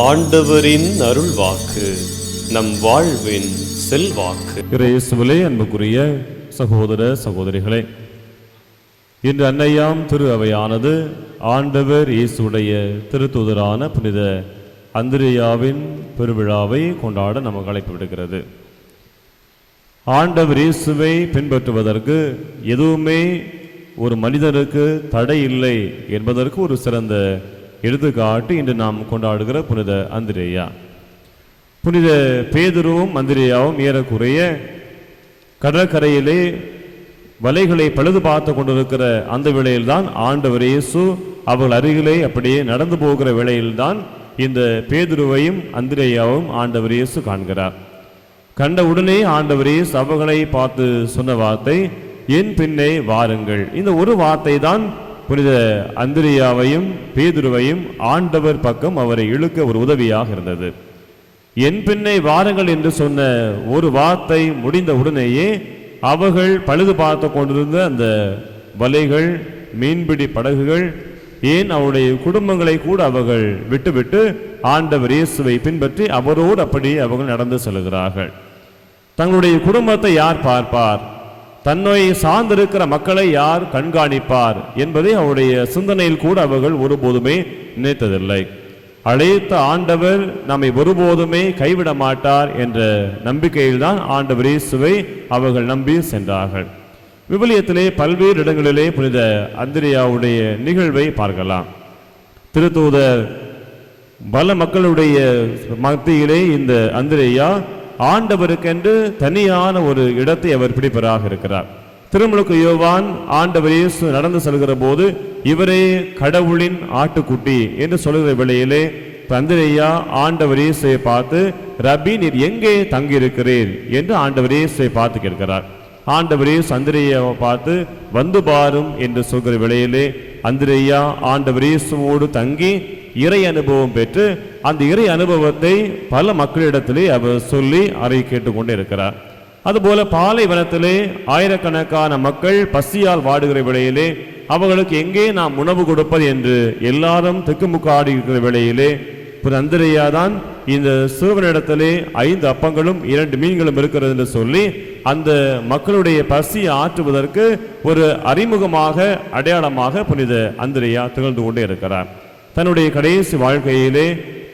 ஆண்டவரின் அருள்வாக்கு நம் வாழ்வின் செல்வாக்கு. இறையேசுவிலே அன்புக்குரிய சகோதர சகோதரிகளே இன்று அன்னையாம் திரு அவையானது ஆண்டவர் இயேசுடைய திருத்துதரான புனித அந்திரியாவின் பெருவிழாவை கொண்டாட நமக்கு அழைப்பு விடுகிறது ஆண்டவர் இயேசுவை பின்பற்றுவதற்கு எதுவுமே ஒரு மனிதனுக்கு தடை இல்லை என்பதற்கு ஒரு சிறந்த எடுத்துக்காட்டு இன்று நாம் கொண்டாடுகிற புனித அந்திரேயா. புனித பேதுருவும் அந்திரேயாவும் ஏறக்குறைய கடற்கரையிலே வலைகளை பழுது பார்த்து கொண்டிருக்கிற அந்த வேளையில்தான் ஆண்டவர் இயேசு அவர்கள் அருகிலே அப்படியே நடந்து போகிற வேளையில்தான் இந்த பேதுருவையும் அந்திரேயாவும் ஆண்டவர் இயேசு காண்கிறார். கண்ட உடனே ஆண்டவர் இயேசு அவர்களை பார்த்து சொன்ன வார்த்தை என் பின்னே வாருங்கள். இந்த ஒரு வார்த்தை தான் புனித அந்திரியாவையும் பேதுருவையும் ஆண்டவர் பக்கம் அவரை இழுக்க ஒரு உதவியாக இருந்தது. என் பின்னை வாருங்கள் என்று சொன்ன ஒரு வார்த்தை முடிந்த உடனேயே அவர்கள் பழுது பார்த்து கொண்டிருந்த அந்த வலைகள் மீன்பிடி படகுகள் ஏன் அவருடைய குடும்பங்களை கூட அவர்கள் விட்டுவிட்டு ஆண்டவர் இயேசுவை பின்பற்றி அவரோடு அப்படியே அவர்கள் நடந்து செல்கிறார்கள். தங்களுடைய குடும்பத்தை யார் பார்ப்பார்? தன்னை சார்ந்திருக்கிற மக்களை யார் கண்காணிப்பார் என்பதை அவருடைய சிந்தனையில் கூட அவர்கள் ஒருபோதுமே நினைத்ததில்லை. அழைத்த ஆண்டவர் நம்மை ஒருபோதுமே கைவிட மாட்டார் என்ற நம்பிக்கையில்தான் ஆண்டவர் இயேசுவை அவர்கள் நம்பி சென்றார்கள். விவிலியத்திலே பல்வேறு இடங்களிலே புனித அந்திரியாவுடைய நிகழ்வை பார்க்கலாம். திருத்தூதர் பல மக்களுடைய மத்தியிலே இந்த அந்திரேயா ஆண்டவருக்கென்று தனியான ஒரு இடத்தை அவர் பிடிப்பராக இருக்கிறார். திருமுழுக்கு யோவான் ஆண்டவர் இயேசு நடந்து செல்கிற போது இவரே கடவுளின் ஆட்டுக்குட்டி என்று சொல்கிற வேளையிலே தந்திரையா ஆண்டவர் இயேசுவை பார்த்து ரபி நீர் எங்கே தங்கியிருக்கிறீர்? என்று ஆண்டவர் இயேசுவை பார்த்து கேட்கிறார். ஆண்டவர் இயேசு அந்திரையாவை பார்த்து வந்து பாரும் என்று சொல்கிற வேளையிலே அந்திரையா ஆண்டவர் இயேசுவோடு தங்கி இறை அனுபவம் பெற்று அந்த இறை அனுபவத்தை பல மக்களிடத்திலே அவர் சொல்லி அறை கேட்டுக்கொண்டே இருக்கிறார் அதுபோல பாலைவனத்திலே ஆயிரக்கணக்கான மக்கள் பசியால் வாடுகிற வேளையிலே அவர்களுக்கு எங்கே நாம் உணவு கொடுப்பது என்று எல்லாரும் திக்குமுக்காடி இருக்கிற வேளையிலே புது அந்திரையா தான் இந்த சிறுவனிடத்திலே ஐந்து அப்பங்களும் இரண்டு மீன்களும் இருக்கிறது என்று சொல்லி அந்த மக்களுடைய பசியை ஆற்றுவதற்கு ஒரு அறிமுகமாக அடையாளமாக புனித அந்திரையா திகழ்ந்து கொண்டே இருக்கிறார். தன்னுடைய கடைசி வாழ்க்கையிலே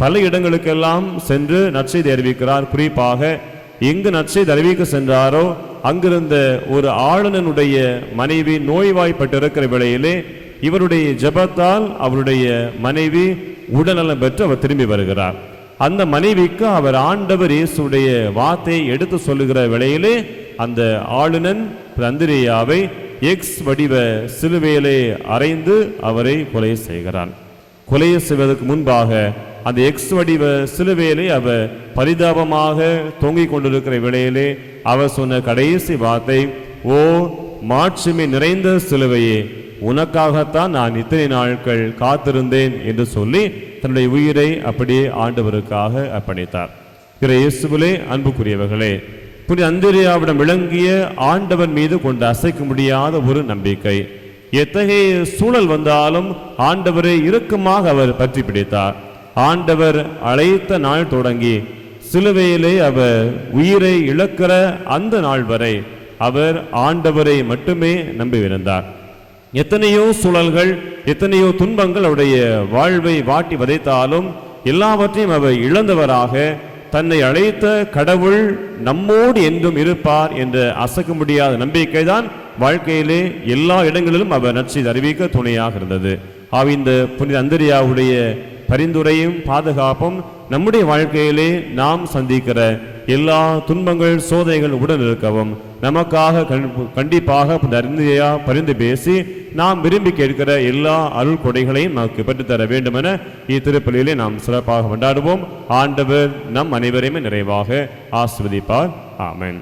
பல இடங்களுக்கெல்லாம் சென்று நற்செய்தி அறிவிக்கிறார். குறிப்பாக எங்கு நற்செய்தி அறிவிக்க சென்றாரோ அங்கிருந்த ஒரு ஆளுநனுடைய மனைவி நோய்வாய்ப்பட்டிருக்கிற வேளையிலே இவருடைய ஜெபத்தால் அவருடைய மனைவி உடல்நலம் பெற்று அவர் திரும்பி வருகிறார். அந்த மனைவிக்கு அவர் ஆண்டவர் இயேசுடைய வார்த்தையை எடுத்து சொல்லுகிற வேளையிலே அந்த ஆளுநன் அந்திரியாவை எக்ஸ் வடிவ சிலுவையிலே அறைந்து அவரை கொலை செய்கிறான். கொலையை செய்வதற்கு முன்பாக அந்த எக்ஸ் வடிவ சிலுவையிலே அவர் பரிதாபமாக தொங்கிக் கொண்டிருக்கிற வேளையிலே அவர் சொன்ன கடைசி வார்த்தை ஓ மாட்சிமை நிறைந்த சிலுவையே உனக்காகத்தான் நான் இத்தனை நாட்கள் காத்திருந்தேன் என்று சொல்லி தன்னுடைய உயிரை அப்படியே ஆண்டவருக்காக அர்ப்பணித்தார். இறை இயேசுவிலே அன்புக்குரியவர்களே புனித அந்திரியாவிடம் விளங்கிய ஆண்டவன் மீது கொண்டு அசைக்க முடியாத ஒரு நம்பிக்கை. எத்தகைய சூழல் வந்தாலும் ஆண்டவரை இறுக்கமாக அவர் பற்றி பிடித்தார். ஆண்டவர் அழைத்த நாள் தொடங்கி சிலுவையிலே அவர் உயிரை இழக்கிற அந்த நாள் வரை அவர் ஆண்டவரை மட்டுமே நம்பியிருந்தார். எத்தனையோ சூழல்கள் எத்தனையோ துன்பங்கள் அவருடைய வாழ்வை வாட்டி வதைத்தாலும் எல்லாவற்றையும் அவர் இழந்தவராக தன்னை அழைத்த கடவுள் நம்மோடு என்றும் இருப்பார் என்ற அசைக்க முடியாத நம்பிக்கை தான் வாழ்க்கையிலே எல்லா இடங்களிலும் அவர் நற்செய்தி அறிவிக்க துணையாக இருந்தது. ஆக இந்த புனித அந்தரியாவுடைய பரிந்துரையும் பாதுகாப்பும் நம்முடைய வாழ்க்கையிலே நாம் சந்திக்கிற எல்லா துன்பங்கள் சோதனைகள் உடன் இருக்கவும் நமக்காக கண்- கண்டிப்பாக புனித பரிந்து பேசி நாம் விரும்பி கேட்கிற எல்லா அருள் கொடைகளையும் நமக்கு பெற்றுத்தர வேண்டும் என இத்திருப்பலியிலே நாம் சிறப்பாக கொண்டாடுவோம். ஆண்டவர் நம் அனைவரையுமே நிறைவாக ஆசிர்வதிப்பார். ஆமன்.